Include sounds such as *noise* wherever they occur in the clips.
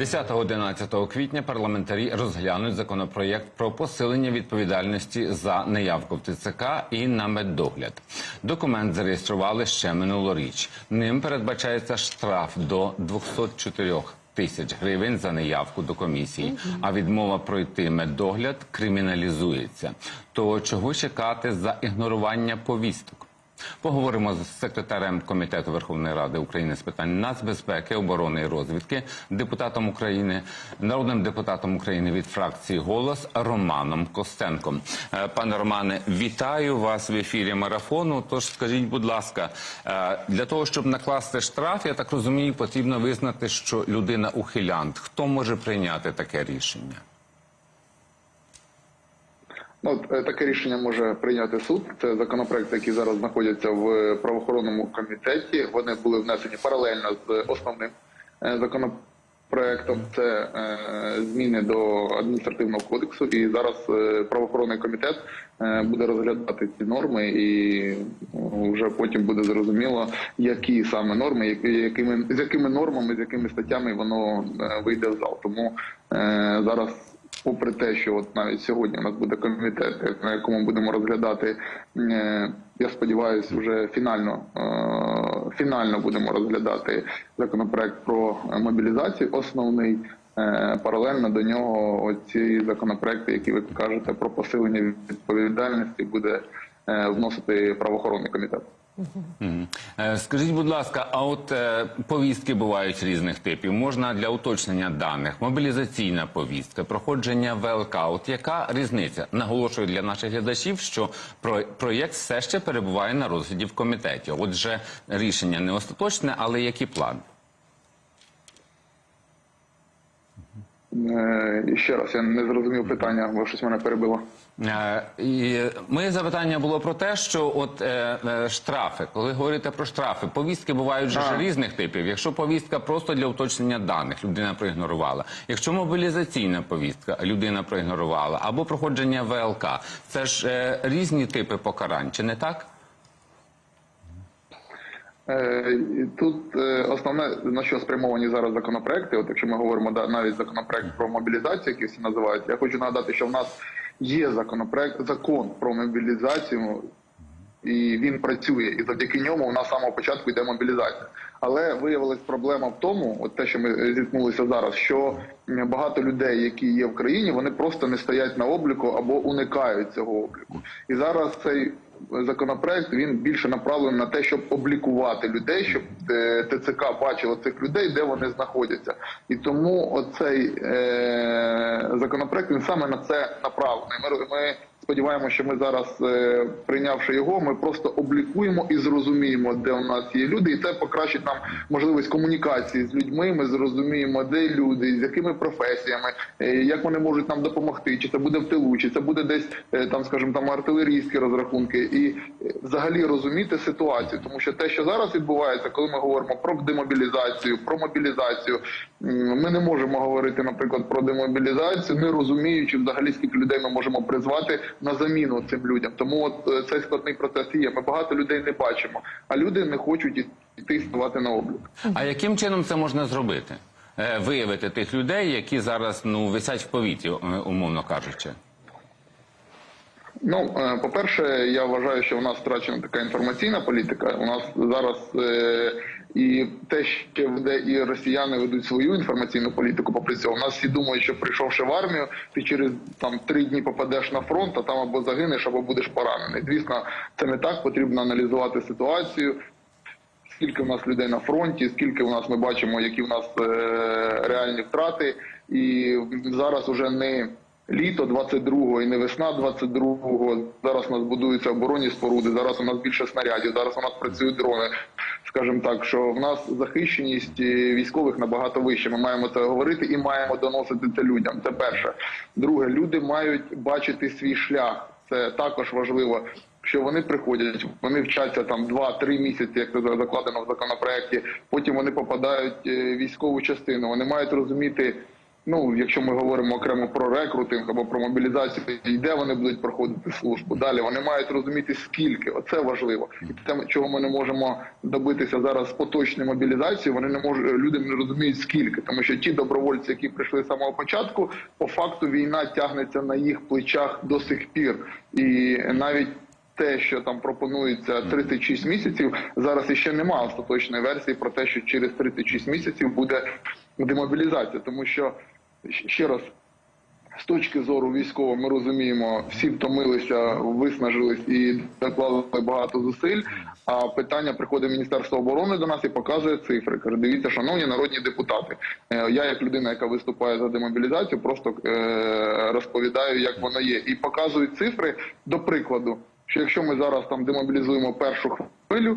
10-11 квітня парламентарі розглянуть законопроєкт про посилення відповідальності за неявку в ТЦК і на меддогляд. Документ зареєстрували ще минулоріч. Ним передбачається штраф до 204 тисяч гривень за неявку до комісії, а відмова пройти меддогляд криміналізується. То чого чекати за ігнорування повісток? Поговоримо з секретарем комітету Верховної Ради України з питань нацбезпеки, оборони і розвідки, депутатом України, народним депутатом України від фракції Голос Романом Костенком. Е, Пане Романе, вітаю вас в ефірі марафону. Тож скажіть, будь ласка, е, для того, щоб накласти штраф, я так розумію, потрібно визнати, що людина ухилянт. Хто може прийняти таке рішення? Ну, е, таке рішення може прийняти суд. Це законопроекти, які зараз знаходяться в правоохоронному комітеті. Вони були внесені паралельно з основним е, законопроектом. Це е, зміни до адміністративного кодексу. І зараз правоохоронний комітет буде розглядати ці норми, і вже потім буде зрозуміло, які саме норми, якими з якими нормами, з якими статтями воно вийде в зал. Тому зараз попри те, що от навіть сьогодні у нас буде комітет, на якому будемо розглядати, е, я сподіваюся, вже фінально е, фінально будемо розглядати законопроект про мобілізацію. Основний Е, паралельно до нього оці законопроекти, які ви кажете про посилення відповідальності, буде вносити правоохоронний комітет. Е, Скажіть, будь ласка, а от е, повістки бувають різних типів. Можна для уточнення даних, мобілізаційна повістка, проходження ВЛК. От яка різниця? Наголошую для наших глядачів, що про- проєкт все ще перебуває на розгляді в комітеті. Отже, рішення не остаточне, але які плани? Е, і ще раз я не зрозумів питання, бо щось мене перебило. Е, І моє запитання було про те, що от е, е, штрафи, коли говорите про штрафи, повістки бувають же різних типів. Якщо повістка просто для уточнення даних, людина проігнорувала. Якщо мобілізаційна повістка, людина проігнорувала, або проходження ВЛК, це ж е, різні типи покарань, чи не так? Е, Тут е, основне на що спрямовані зараз законопроекти. От якщо ми говоримо навіть законопроект про мобілізацію, який всі називають, я хочу нагадати, що в нас є законопроект, закон про мобілізацію, і він працює. І завдяки ньому у нас з самого початку йде мобілізація. Але виявилась проблема в тому, от те, що ми зіткнулися зараз, що багато людей, які є в країні, вони просто не стоять на обліку або уникають цього обліку. І зараз цей законопроект він більше направлений на те, щоб облікувати людей, щоб е, ТЦК бачило цих людей, де вони знаходяться. І тому оцей е, законопроект він саме на це направлений. Ми, ми сподіваємося, що ми зараз, е, прийнявши його, ми просто облікуємо і зрозуміємо, де у нас є люди, і це покращить нам можливість комунікації з людьми. Ми зрозуміємо, де люди, з якими професіями, е, як вони можуть нам допомогти, чи це буде в тилу, чи це буде десь е, там, скажімо, там артилерійські розрахунки, і взагалі розуміти ситуацію, тому що те, що зараз відбувається, коли ми говоримо про демобілізацію, про мобілізацію, ми не можемо говорити, наприклад, про демобілізацію, не розуміючи взагалі скільки людей ми можемо призвати на заміну цим людям. Тому от е, цей складний процес і є. Ми багато людей не бачимо, а люди не хочуть йти ставати на облік. А яким чином це можна зробити? Е, Виявити тих людей, які зараз ну висять в повітрі, е, умовно кажучи. Ну, по-перше, я вважаю, що у нас втрачена така інформаційна політика. У нас зараз і те, що веде і росіяни ведуть свою інформаційну політику. Попри цього, у нас всі думають, що прийшовши в армію, ти через там три дні попадеш на фронт, а там або загинеш, або будеш поранений. Звісно, це не так. Потрібно аналізувати ситуацію. Скільки у нас людей на фронті, скільки у нас ми бачимо, які у нас е, реальні втрати, і зараз уже не літо 22-го і не весна 22-го. Зараз у нас будуються оборонні споруди. Зараз у нас більше снарядів. Зараз у нас працюють дрони. Скажімо так, що в нас захищеність е, військових набагато вища. Ми маємо це говорити і маємо доносити це людям. Це перше. Друге, люди мають бачити свій шлях. Це також важливо. Що вони приходять, вони вчаться там 2-3 місяці, як це закладено в законопроекті. Потім вони попадають е, в військову частину. Вони мають розуміти Ну, якщо ми говоримо окремо про рекрутинг або про мобілізацію, і де вони будуть проходити службу. Далі вони мають розуміти скільки. Оце важливо. І те, чого ми не можемо добитися зараз з поточної мобілізації, вони не можуть люди не розуміють скільки, тому що ті добровольці, які прийшли з самого початку, по факту війна тягнеться на їх плечах до сих пір, і навіть. Те, що там пропонується 36 місяців, зараз іще немає остаточної версії про те, що через 36 місяців буде демобілізація, тому що ще раз. З точки зору військового ми розуміємо, всі втомилися, виснажились і доклали багато зусиль. А питання приходить Міністерство оборони до нас і показує цифри. Каже, дивіться, шановні народні депутати. е, Я, як людина, яка виступає за демобілізацію, просто е, розповідаю, як воно є, і показують цифри до прикладу, що якщо ми зараз там демобілізуємо першу хвилю,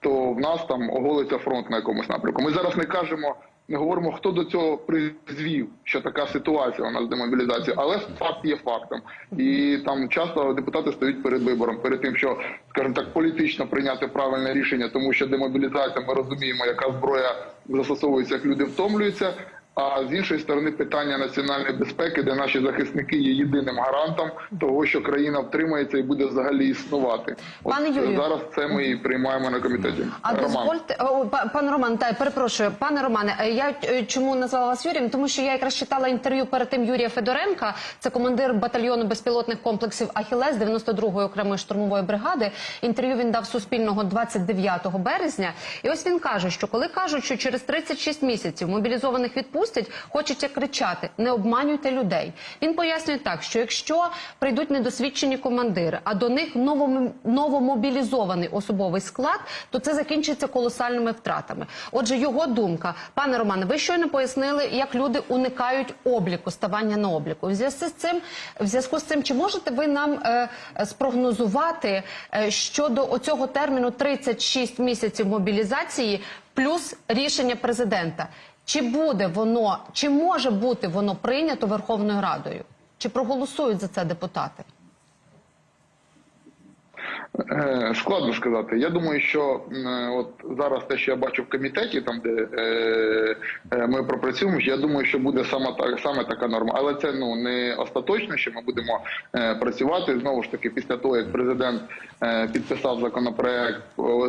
то в нас там оголиться фронт на якомусь напрямку. Ми зараз не кажемо, не говоримо, хто до цього призвів, що така ситуація у нас демобілізація, але факт є фактом. І там часто депутати стоять перед вибором, перед тим, що, скажімо так, політично прийняти правильне рішення, тому що демобілізація, ми розуміємо, яка зброя застосовується, як люди втомлюються. А з іншої сторони, питання національної безпеки, де наші захисники є єдиним гарантом того, що країна втримається і буде взагалі існувати. От Пане Юрію. зараз це ми і приймаємо на комітеті. А Роман. дозвольте, о, Роман, та перепрошую, пане Романе, е, я е, чому назвала вас Юрієм? Тому що я якраз читала інтерв'ю перед тим Юрія Федоренка, це командир батальйону безпілотних комплексів Ахілес 92-ї окремої штурмової бригади. Інтерв'ю він дав Суспільного 29 березня. І ось він каже, що коли кажуть, що через 36 місяців мобілізованих відпустять, хочеться кричати: не обманюйте людей. Він пояснює так, що якщо прийдуть недосвідчені командири, а до них новом- новомобілізований особовий склад, то це закінчиться колосальними втратами. Отже, його думка, пане Романе, ви щойно пояснили, як люди уникають обліку, ставання на обліку. В зв'язку з цим, в зв'язку з цим, чи можете ви нам е, спрогнозувати е, щодо оцього терміну 36 місяців мобілізації плюс рішення президента? Чи буде воно, чи може бути воно прийнято Верховною Радою? Чи проголосують за це депутати? Е, Складно сказати. Я думаю, що от зараз те, що я бачу в комітеті, там де е, е, ми пропрацюємо, я думаю, що буде саме так саме така норма. Але це ну не остаточно, що ми будемо е, працювати знову ж таки після того, як президент е, підписав законопроект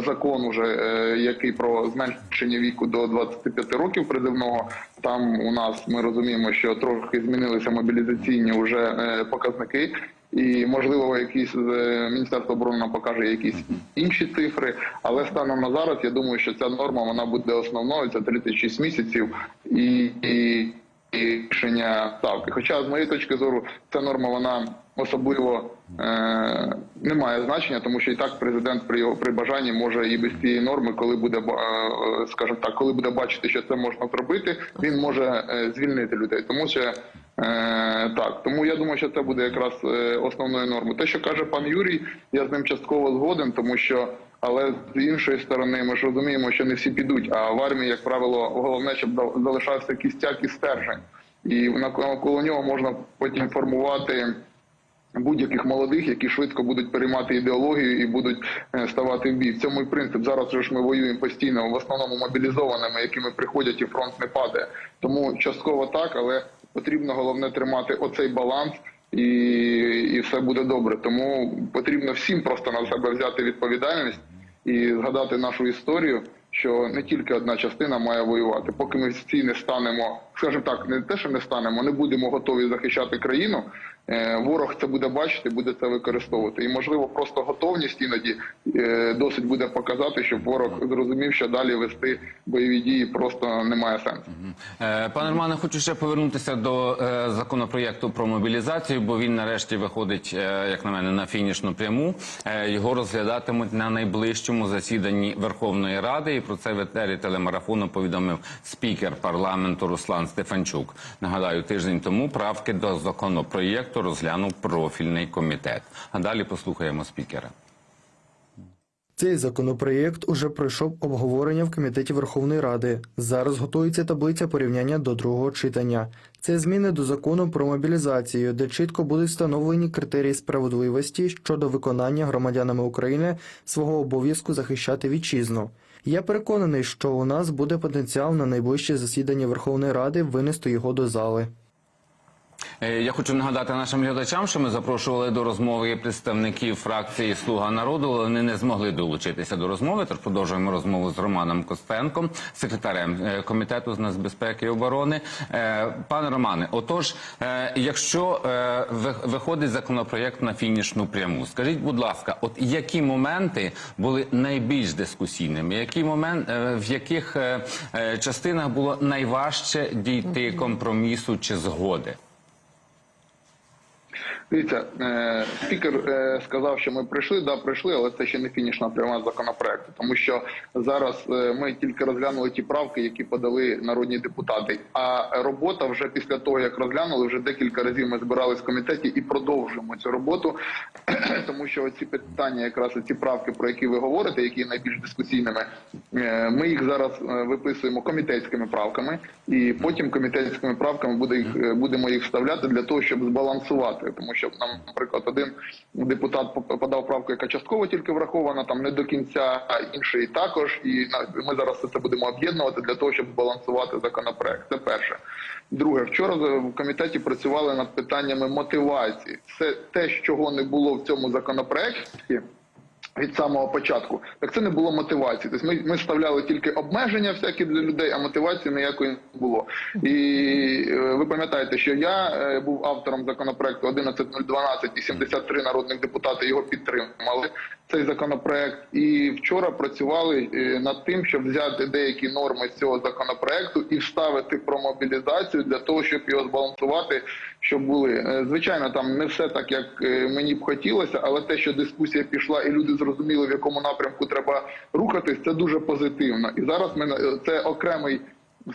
закон, уже е, який про зменшення віку до 25 років призивного. Там у нас ми розуміємо, що трохи змінилися мобілізаційні вже е, показники. І можливо, якісь е, міністерство оборони нам покаже якісь інші цифри. Але станом на зараз я думаю, що ця норма вона буде основною. Це 36 місяців і, і, і рішення ставки. Хоча з моєї точки зору ця норма вона особливо е, не має значення, тому що і так президент при його при бажанні може і без цієї норми, коли буде е, скажімо так, коли буде бачити, що це можна зробити, він може е, звільнити людей. Тому що Е, так, тому я думаю, що це буде якраз е, основною нормою. Те, що каже пан Юрій, я з ним частково згоден, тому що, але з іншої сторони, ми ж розуміємо, що не всі підуть. А в армії, як правило, головне, щоб за- залишався кістяк і стержень, і навколо нього можна потім формувати. Будь-яких молодих, які швидко будуть переймати ідеологію і будуть е, ставати в бій. В цьому і принцип. Зараз же ж ми воюємо постійно, в основному мобілізованими, якими приходять і фронт не падає. Тому частково так, але потрібно головне тримати оцей баланс. І, і все буде добре. Тому потрібно всім просто на себе взяти відповідальність і згадати нашу історію, що не тільки одна частина має воювати. Поки ми всі не станемо, скажімо так, не те, що не станемо, не будемо готові захищати країну. Е, Ворог це буде бачити, буде це використовувати. І можливо, просто готовність іноді е, досить буде показати, щоб ворог зрозумів, що далі вести бойові дії просто немає сенсу. Е, Пане Романе, хочу ще повернутися до законопроєкту про мобілізацію, бо він нарешті виходить, як на мене, на фінішну пряму. Його розглядатимуть на найближчому засіданні Верховної Ради. І про це в етері телемарафону повідомив спікер парламенту Руслан Стефанчук. Нагадаю, тиждень тому правки до законопроєкту розглянув профільний комітет. А далі послухаємо спікера. Цей законопроєкт уже пройшов обговорення в комітеті Верховної Ради. Зараз готується таблиця порівняння до другого читання. Це зміни до закону про мобілізацію, де чітко будуть встановлені критерії справедливості щодо виконання громадянами України свого обов'язку захищати вітчизну. Я переконаний, що у нас буде потенціал на найближче засідання Верховної Ради винести його до зали. Е, Я хочу нагадати нашим глядачам, що ми запрошували до розмови представників фракції Слуга народу, але вони не змогли долучитися до розмови. Тож продовжуємо розмову з Романом Костенком, секретарем е, комітету з нацбезпеки і оборони. Е, Пане Романе, отож, якщо ви- виходить законопроєкт на фінішну пряму, скажіть, будь ласка, от які моменти були найбільш дискусійними? Які момент, в яких частинах було найважче дійти компромісу чи згоди? Дивіться, е, спікер е, сказав, що ми прийшли, да, прийшли, але це ще не фінішна пряма законопроекту, тому що зараз е, ми тільки розглянули ті правки, які подали народні депутати. А робота вже після того, як розглянули, вже декілька разів ми збирались в комітеті і продовжуємо цю роботу, *clears throat* тому що ці питання, якраз ці правки, про які ви говорите, які є найбільш дискусійними, е, ми їх зараз е, виписуємо комітетськими правками, і потім комітетськими правками буде їх е, будемо їх вставляти для того, щоб збалансувати, тому що нам, наприклад, один депутат подав правку, яка частково тільки врахована, там не до кінця, а інший також. І ми зараз все це будемо об'єднувати для того, щоб збалансувати законопроект. Це перше. Друге, вчора в комітеті працювали над питаннями мотивації. Це те, чого не було в цьому законопроекті від самого початку, так це не було мотивації. Тобто ми, ми вставляли тільки обмеження всякі для людей, а мотивації ніякої не було. І е, ви пам'ятаєте, що я е, був автором законопроекту 11012 і 73 народних депутати його підтримали. Цей законопроект, і вчора працювали е, над тим, щоб взяти деякі норми з цього законопроекту і вставити про мобілізацію для того, щоб його збалансувати, щоб були Е, звичайно, там не все так, як е, мені б хотілося, але те, що дискусія пішла, і люди зрозуміли, в якому напрямку треба рухатись, це дуже позитивно. І зараз ми на- це окремий,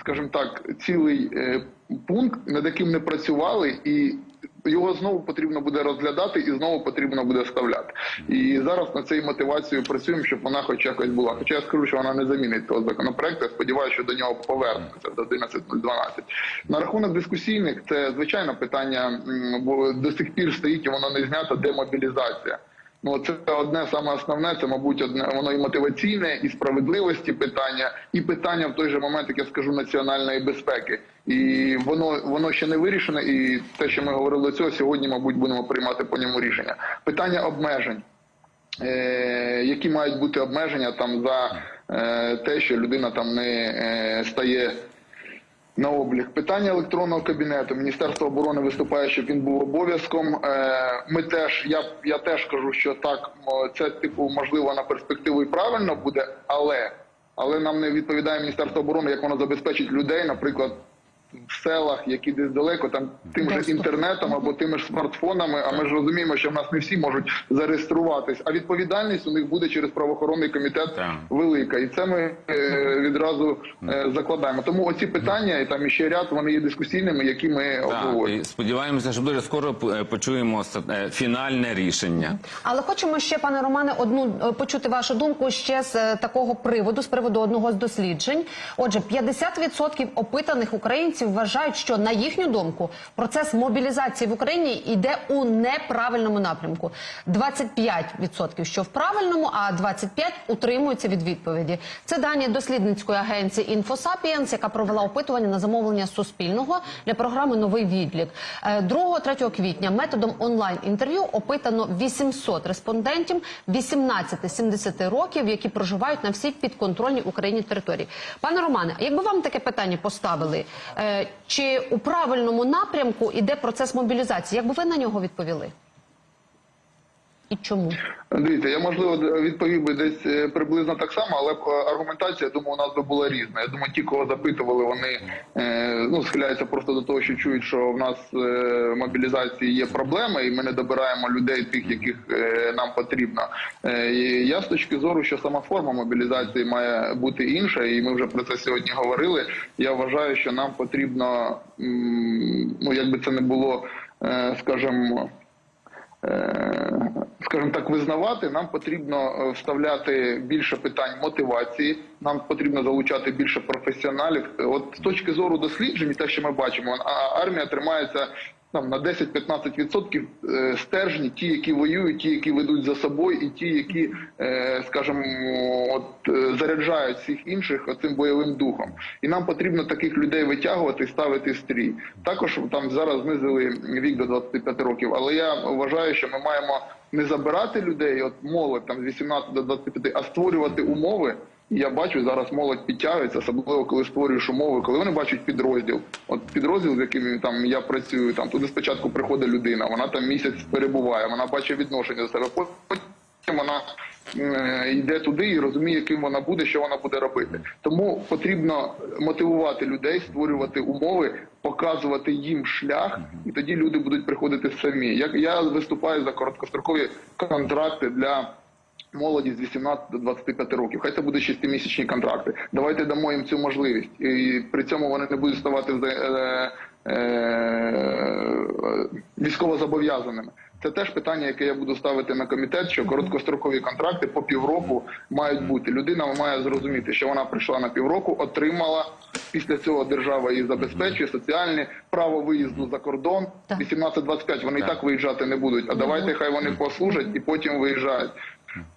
скажімо так, цілий е, пункт, над яким не працювали, і його знову потрібно буде розглядати, і знову потрібно буде вставляти. І зараз над цією мотивацією працюємо, щоб вона хоч якось була. Хоча я скажу, що вона не замінить того законопроекту. Я сподіваюся, що до нього повернуться до 11.012. На рахунок дискусійних, це звичайно питання, бо до сих пір стоїть і воно не знято демобілізація. Ну, це одне саме основне, це, мабуть, одне воно і мотиваційне, і справедливості питання, і питання в той же момент, як я скажу, національної безпеки. І воно воно ще не вирішене. І те, що ми говорили цього, сьогодні, мабуть, будемо приймати по ньому рішення. Питання обмежень. Е, які мають бути обмеження там за е, те, що людина там не е, стає на облік. Питання електронного кабінету. Міністерство оборони виступає, щоб він був обов'язком. Е, Ми теж, я, я теж кажу, що так, це типу можливо на перспективу і правильно буде, але, але нам не відповідає Міністерство оборони, як воно забезпечить людей, наприклад. В селах, які десь далеко, там тим же інтернетом або тими ж смартфонами. А ми ж розуміємо, що в нас не всі можуть зареєструватись. А відповідальність у них буде через правоохоронний комітет велика, і це ми е, відразу е, закладаємо. Тому оці питання і там іще ряд вони є дискусійними, які ми Так, обговорюємо. сподіваємося, що дуже скоро е, почуємо фінальне рішення. Але хочемо ще, пане Романе, одну почути вашу думку ще з такого приводу, з приводу одного з досліджень. Отже, 50% опитаних українців вважають, що на їхню думку процес мобілізації в Україні йде у неправильному напрямку. 25% що в правильному, а 25% утримуються від відповіді. Це дані дослідницької агенції Інфосапієнс, яка провела опитування на замовлення Суспільного для програми Новий відлік. Е, 2-3 квітня методом онлайн-інтерв'ю опитано 800 респондентів 18-70 років, які проживають на всій підконтрольній Україні території. Пане Романе, якби вам таке питання поставили, е, чи у правильному напрямку іде процес мобілізації? Як би ви на нього відповіли? І чому? Дивіться, я можливо відповів би десь е, приблизно так само, але е, аргументація, я думаю, у нас би була різна. Я думаю, ті, кого запитували, вони е, ну схиляються просто до того, що чують, що в нас мобілізації є проблеми, і ми не добираємо людей, тих, яких нам потрібно. І я з точки зору, що сама форма мобілізації має бути інша, і ми вже про це сьогодні говорили. Я вважаю, що нам потрібно, ну якби це не було, скажімо, скажімо так, визнавати, нам потрібно е, вставляти більше питань мотивації. Нам потрібно залучати більше професіоналів. От з точки зору досліджень, те, що ми бачимо, армія тримається там на 10-15% е, стержні, ті, які воюють, ті, які ведуть за собою, і ті, які, е, скажімо, от е, заряджають всіх інших цим бойовим духом. І нам потрібно таких людей витягувати і ставити стрій. Також там зараз знизили вік до 25 років, але я вважаю, що ми маємо не забирати людей, от молодь там з 18 до 25, а створювати умови. І я бачу зараз молодь підтягується, особливо коли створюєш умови, коли вони бачать підрозділ. От підрозділ, з яким там я працюю, там туди спочатку приходить людина, вона там місяць перебуває, вона бачить відношення до себе. Потім вона е, йде туди і розуміє, ким вона буде, що вона буде робити. Тому потрібно мотивувати людей, створювати умови, показувати їм шлях, і тоді люди будуть приходити самі. Як я виступаю за короткострокові контракти для молоді з 18 до 25 років. Хай це буде 6-місячні контракти. Давайте дамо їм цю можливість. І при цьому вони не будуть ставати е, е, військовозобов'язаними. Це теж питання, яке я буду ставити на комітет, що короткострокові контракти по півроку мають бути. Людина має зрозуміти, що вона прийшла на півроку, отримала після цього держава її забезпечує соціальне право виїзду за кордон. 18-25 вони і так виїжджати не будуть. А давайте хай вони послужать і потім виїжджають.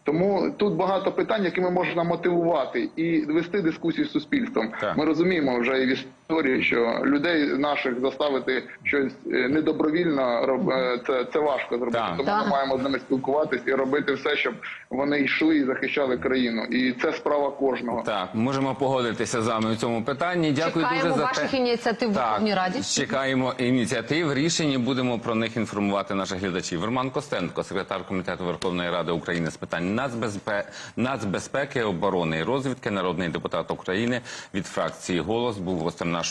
Тому тут багато питань, якими можна мотивувати і вести дискусію з суспільством. Так. Ми розуміємо вже і в історії, що людей наших заставити щось е, недобровільно роб- е, це, це важко зробити. Так. Тому Так. ми маємо з ними спілкуватись і робити все, щоб вони йшли і захищали країну. І це справа кожного. Так, можемо погодитися з вами у цьому питанні. Дякую Чекаємо дуже за ваших те. ініціатив в Верховній Раді. Чекаємо ініціатив, рішень і будемо про них інформувати наших глядачів. Роман Костенко, секретар комітету Верховної Ради України з питань нацбезпе... нацбезпеки, оборони і розвідки, народний депутат України від фракції Голос був гостем нашого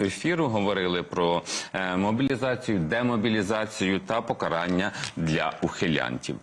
ефіру. Говорили про е, мобілізацію, демобілізацію та покарання для ухилянтів.